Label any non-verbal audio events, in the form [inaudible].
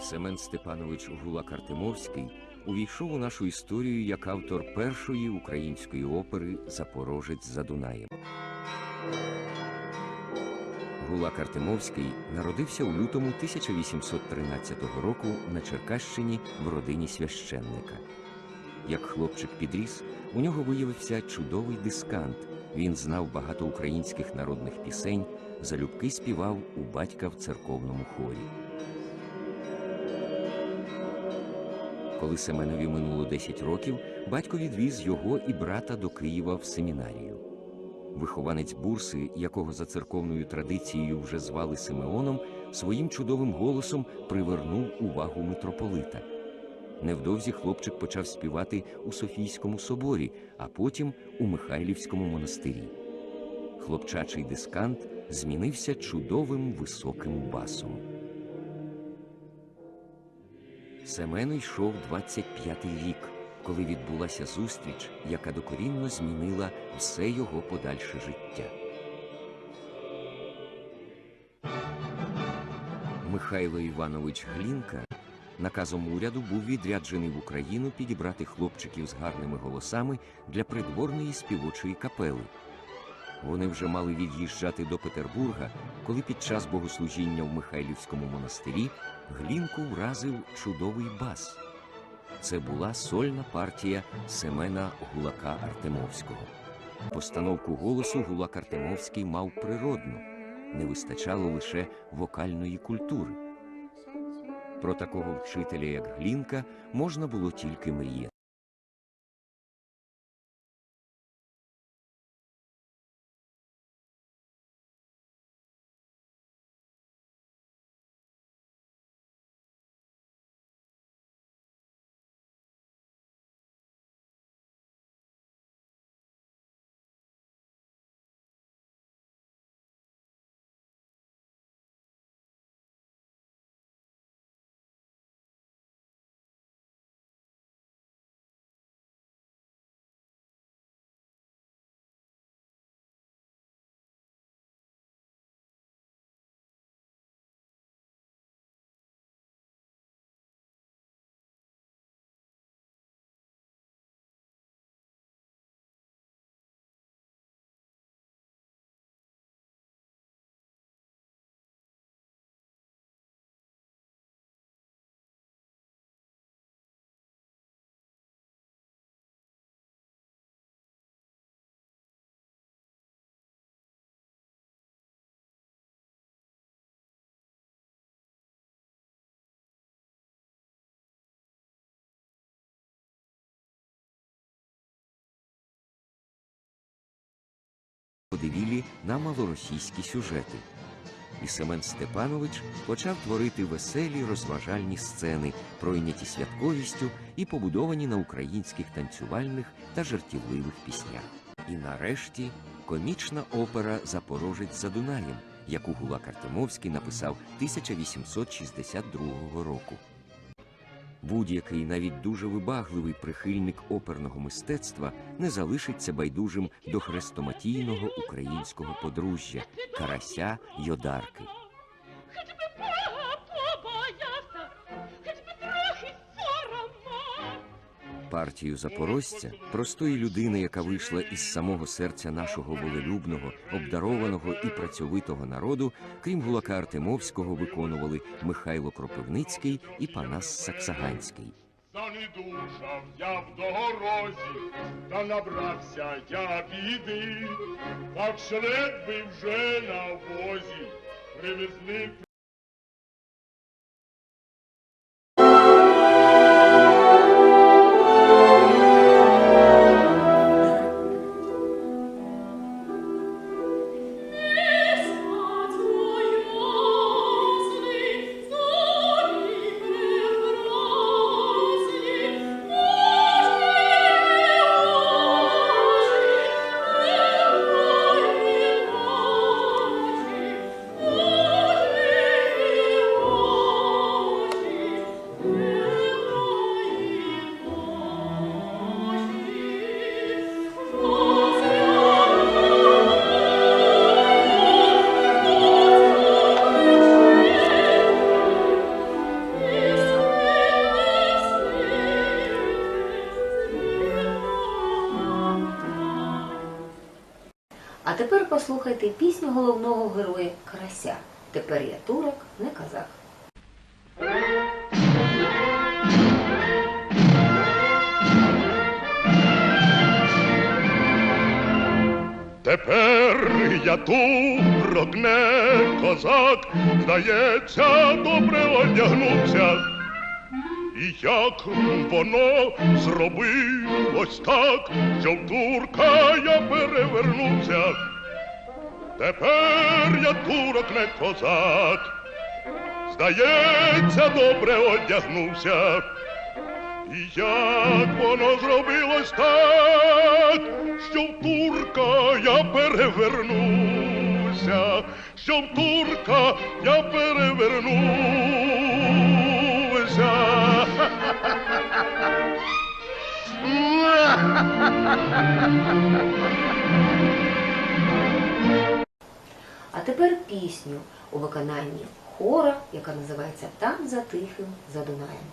Семен Степанович Гулак Артемовський увійшов у нашу історію як автор першої української опери Запорожець за Дунаєм. Гулак Артемовський народився у лютому 1813 року на Черкащині в родині священника. Як хлопчик підріс, у нього виявився чудовий дискант. Він знав багато українських народних пісень, залюбки співав у батька в церковному хорі. Коли Семенові минуло 10 років, батько відвіз його і брата до Києва в семінарію. Вихованець бурси, якого за церковною традицією вже звали Симеоном, своїм чудовим голосом привернув увагу митрополита. Невдовзі хлопчик почав співати у Софійському соборі, а потім у Михайлівському монастирі. Хлопчачий дискант змінився чудовим високим басом. Семену йшов 25-й рік, коли відбулася зустріч, яка докорінно змінила все його подальше життя. Михайло Іванович Глінка наказом уряду був відряджений в Україну підібрати хлопчиків з гарними голосами для придворної співочої капели. Вони вже мали від'їжджати до Петербурга, коли під час богослужіння в Михайлівському монастирі Глінку вразив чудовий бас. Це була сольна партія Семена Гулака Артемовського. Постановку голосу Гулак Артемовський мав природну, не вистачало лише вокальної культури. Про такого вчителя, як Глінка, можна було тільки мріяти. Подивілі на малоросійські сюжети. І Семен Степанович почав творити веселі розважальні сцени, пройняті святковістю і побудовані на українських танцювальних та жартівливих піснях. І нарешті комічна опера Запорожець за Дунаєм, яку Гулак Артемовський написав 1862 року. Будь-який навіть дуже вибагливий прихильник оперного мистецтва не залишиться байдужим до хрестоматійного українського подружжя Карася Йодарки. Партію запорожця, простої людини, яка вийшла із самого серця нашого волелюбного, обдарованого і працьовитого народу, крім Гулака Артемовського, виконували Михайло Кропивницький і Панас Саксаганський. Занедужав я в дорозі, та набрався я біди, так шлет би вже на возі, привезли послухайте пісню головного героя Карася. Тепер я турок, не казак. Тепер я турок, не козак, здається, добре одягнувся. І як воно зробилось так, що в турка я перевернувся. Тепер я турок, не козак, здається, добре одягнувся. І як воно зробилось так, що в турка я перевернувся, що в турка я перевернувся. А [laughs] тепер пісню у виконанні хора, яка називається Там за тихим за Дунаєм.